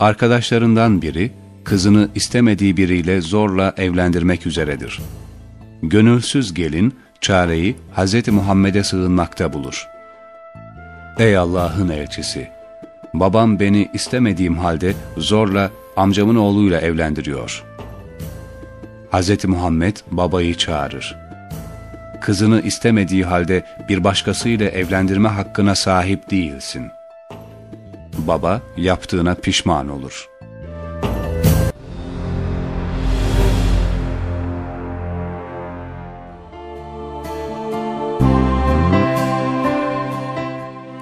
Arkadaşlarından biri, kızını istemediği biriyle zorla evlendirmek üzeredir. Gönülsüz gelin, çareyi Hz. Muhammed'e sığınmakta bulur. Ey Allah'ın elçisi! Babam beni istemediğim halde zorla amcamın oğluyla evlendiriyor. Hz. Muhammed babayı çağırır. Kızını istemediği halde bir başkasıyla evlendirme hakkına sahip değilsin. Baba yaptığına pişman olur.''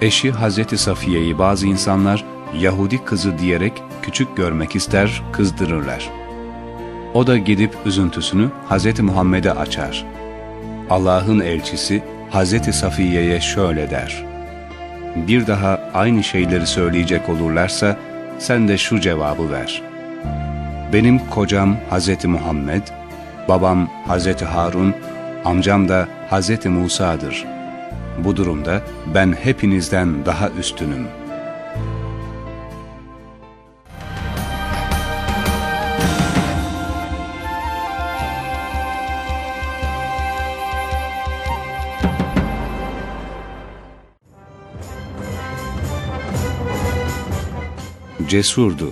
Eşi Hazreti Safiye'yi bazı insanlar Yahudi kızı diyerek küçük görmek ister, kızdırırlar. O da gidip üzüntüsünü Hazreti Muhammed'e açar. Allah'ın elçisi Hazreti Safiye'ye şöyle der. Bir daha aynı şeyleri söyleyecek olurlarsa sen de şu cevabı ver. Benim kocam Hazreti Muhammed, babam Hazreti Harun, amcam da Hazreti Musa'dır.'' Bu durumda ben hepinizden daha üstünüm. Cesurdu.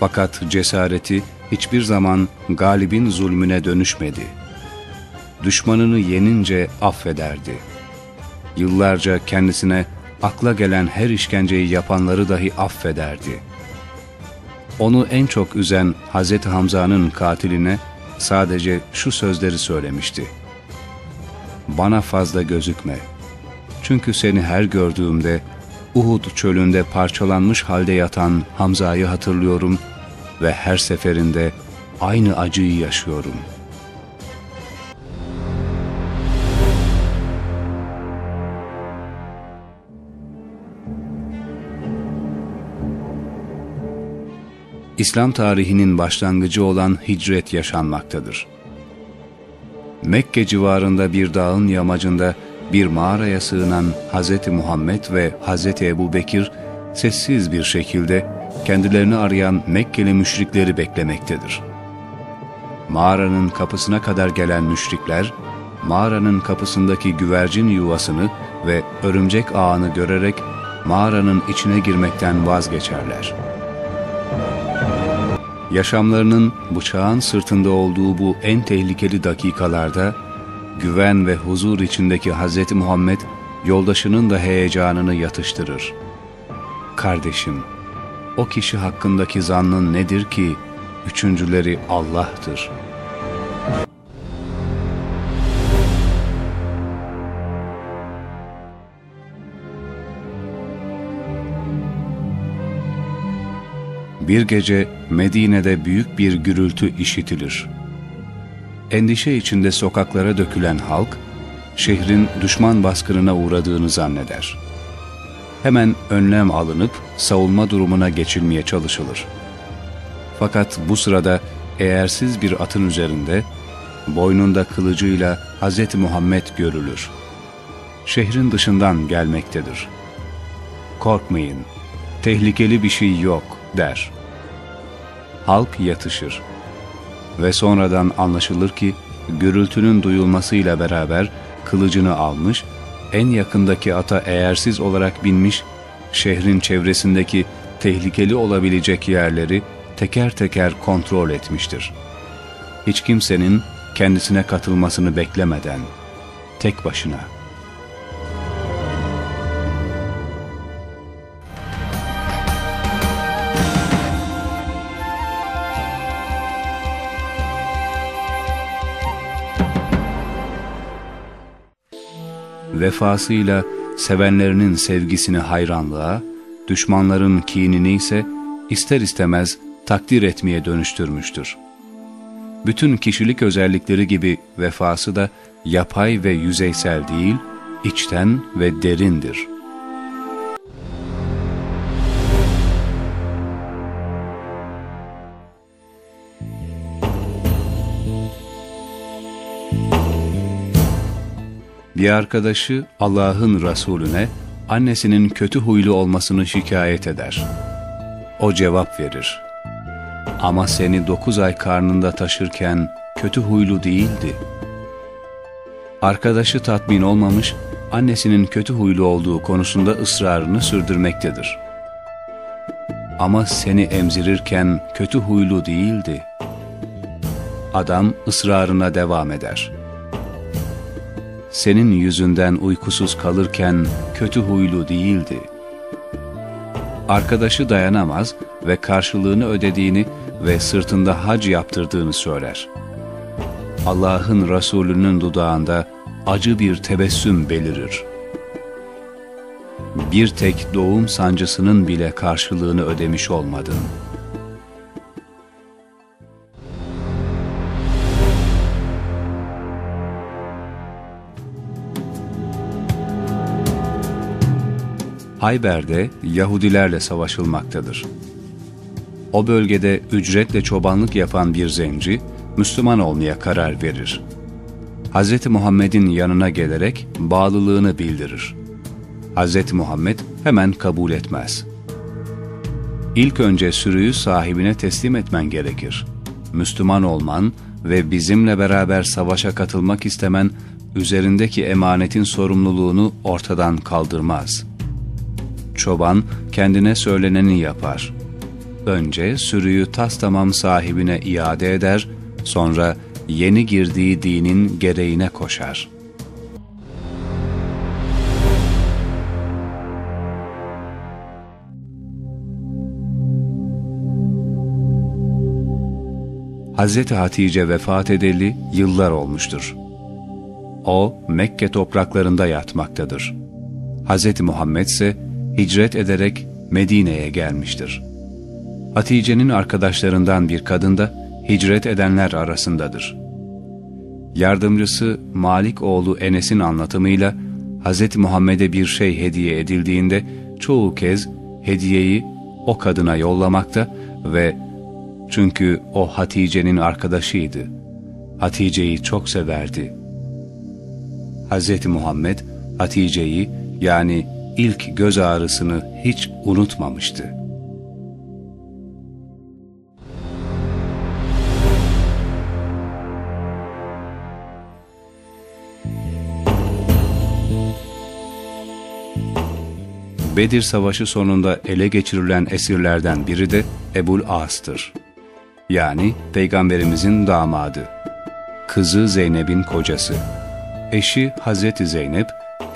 Fakat cesareti hiçbir zaman galibin zulmüne dönüşmedi. Düşmanını yenince affederdi.'' Yıllarca kendisine akla gelen her işkenceyi yapanları dahi affederdi. Onu en çok üzen Hz. Hamza'nın katiline sadece şu sözleri söylemişti. Bana fazla gözükme. Çünkü seni her gördüğümde Uhud çölünde parçalanmış halde yatan Hamza'yı hatırlıyorum ve her seferinde aynı acıyı yaşıyorum.'' İslam tarihinin başlangıcı olan hicret yaşanmaktadır. Mekke civarında bir dağın yamacında bir mağaraya sığınan Hz. Muhammed ve Hz. Ebu Bekir sessiz bir şekilde kendilerini arayan Mekkeli müşrikleri beklemektedir. Mağaranın kapısına kadar gelen müşrikler, mağaranın kapısındaki güvercin yuvasını ve örümcek ağını görerek mağaranın içine girmekten vazgeçerler.'' Yaşamlarının bıçağın sırtında olduğu bu en tehlikeli dakikalarda güven ve huzur içindeki Hz. Muhammed yoldaşının da heyecanını yatıştırır. Kardeşim, o kişi hakkındaki zannın nedir ki üçüncüleri Allah'tır.'' Bir gece Medine'de büyük bir gürültü işitilir. Endişe içinde sokaklara dökülen halk, şehrin düşman baskınına uğradığını zanneder. Hemen önlem alınıp savunma durumuna geçilmeye çalışılır. Fakat bu sırada eğersiz bir atın üzerinde, boynunda kılıcıyla Hz. Muhammed görülür. Şehrin dışından gelmektedir. Korkmayın, tehlikeli bir şey yok der halk yatışır. Ve sonradan anlaşılır ki gürültünün duyulmasıyla beraber kılıcını almış, en yakındaki ata eğersiz olarak binmiş, şehrin çevresindeki tehlikeli olabilecek yerleri teker teker kontrol etmiştir. Hiç kimsenin kendisine katılmasını beklemeden, tek başına vefasıyla sevenlerinin sevgisini hayranlığa, düşmanların kinini ise ister istemez takdir etmeye dönüştürmüştür. Bütün kişilik özellikleri gibi vefası da yapay ve yüzeysel değil, içten ve derindir.'' Bir arkadaşı Allah'ın Resulüne annesinin kötü huylu olmasını şikayet eder. O cevap verir. Ama seni dokuz ay karnında taşırken kötü huylu değildi. Arkadaşı tatmin olmamış, annesinin kötü huylu olduğu konusunda ısrarını sürdürmektedir. Ama seni emzirirken kötü huylu değildi. Adam ısrarına devam eder. Senin yüzünden uykusuz kalırken kötü huylu değildi. Arkadaşı dayanamaz ve karşılığını ödediğini ve sırtında hac yaptırdığını söyler. Allah'ın Resulü'nün dudağında acı bir tebessüm belirir. Bir tek doğum sancısının bile karşılığını ödemiş olmadın. Hayber'de Yahudilerle savaşılmaktadır. O bölgede ücretle çobanlık yapan bir zenci, Müslüman olmaya karar verir. Hz. Muhammed'in yanına gelerek bağlılığını bildirir. Hz. Muhammed hemen kabul etmez. İlk önce sürüyü sahibine teslim etmen gerekir. Müslüman olman ve bizimle beraber savaşa katılmak istemen, üzerindeki emanetin sorumluluğunu ortadan kaldırmaz. Çoban kendine söyleneni yapar. Önce sürüyü tas tamam sahibine iade eder, sonra yeni girdiği dinin gereğine koşar. Hz. Hatice vefat edeli yıllar olmuştur. O Mekke topraklarında yatmaktadır. Hz. Muhammed ise hicret ederek Medine'ye gelmiştir. Hatice'nin arkadaşlarından bir kadın da hicret edenler arasındadır. Yardımcısı Malik oğlu Enes'in anlatımıyla Hz. Muhammed'e bir şey hediye edildiğinde çoğu kez hediyeyi o kadına yollamakta ve çünkü o Hatice'nin arkadaşıydı. Hatice'yi çok severdi. Hz. Muhammed Hatice'yi yani ilk göz ağrısını hiç unutmamıştı. Bedir Savaşı sonunda ele geçirilen esirlerden biri de Ebul As'tır. Yani Peygamberimizin damadı. Kızı Zeynep'in kocası. Eşi Hazreti Zeynep,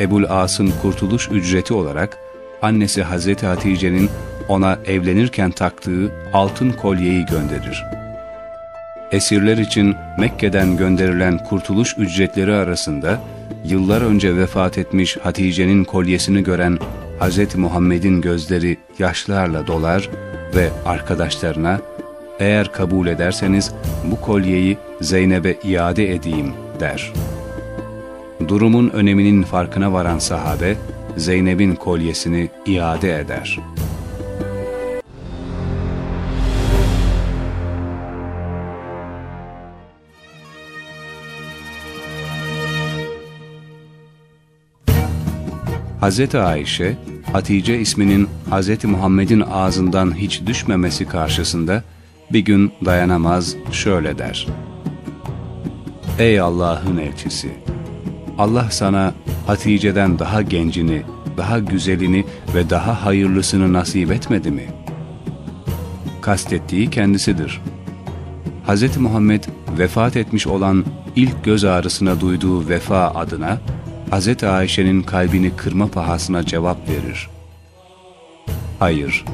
Ebul As'ın kurtuluş ücreti olarak annesi Hazreti Hatice'nin ona evlenirken taktığı altın kolyeyi gönderir. Esirler için Mekke'den gönderilen kurtuluş ücretleri arasında yıllar önce vefat etmiş Hatice'nin kolyesini gören Hz. Muhammed'in gözleri yaşlarla dolar ve arkadaşlarına eğer kabul ederseniz bu kolyeyi Zeynep'e iade edeyim der. Durumun öneminin farkına varan sahabe Zeynep'in kolyesini iade eder.'' Hz. Ayşe, Hatice isminin Hz. Muhammed'in ağzından hiç düşmemesi karşısında bir gün dayanamaz şöyle der. Ey Allah'ın elçisi! Allah sana Hatice'den daha gencini, daha güzelini ve daha hayırlısını nasip etmedi mi? Kastettiği kendisidir. Hz. Muhammed vefat etmiş olan ilk göz ağrısına duyduğu vefa adına Hz. Ayşe'nin kalbini kırma pahasına cevap verir. Hayır,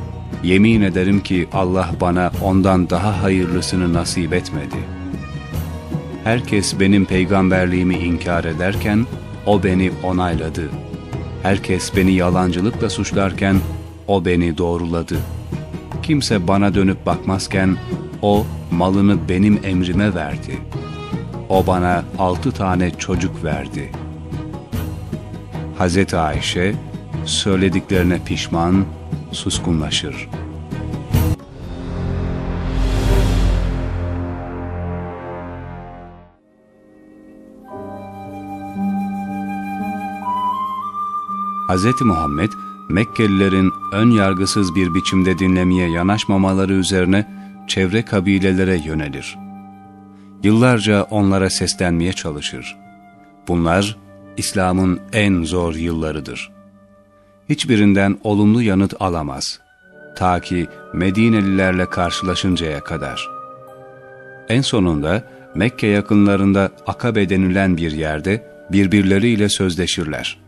yemin ederim ki Allah bana ondan daha hayırlısını nasip etmedi. Herkes benim peygamberliğimi inkar ederken, o beni onayladı. Herkes beni yalancılıkla suçlarken, o beni doğruladı. Kimse bana dönüp bakmazken, o malını benim emrime verdi. O bana altı tane çocuk verdi.'' Hz. Ayşe söylediklerine pişman, suskunlaşır. Hz. Muhammed Mekkelilerin ön yargısız bir biçimde dinlemeye yanaşmamaları üzerine çevre kabilelere yönelir. Yıllarca onlara seslenmeye çalışır. Bunlar İslam'ın en zor yıllarıdır. Hiçbirinden olumlu yanıt alamaz. Ta ki Medinelilerle karşılaşıncaya kadar. En sonunda Mekke yakınlarında Akabe denilen bir yerde birbirleriyle sözleşirler.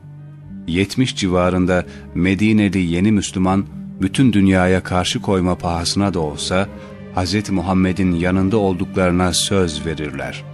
70 civarında Medineli yeni Müslüman bütün dünyaya karşı koyma pahasına da olsa Hz. Muhammed'in yanında olduklarına söz verirler.''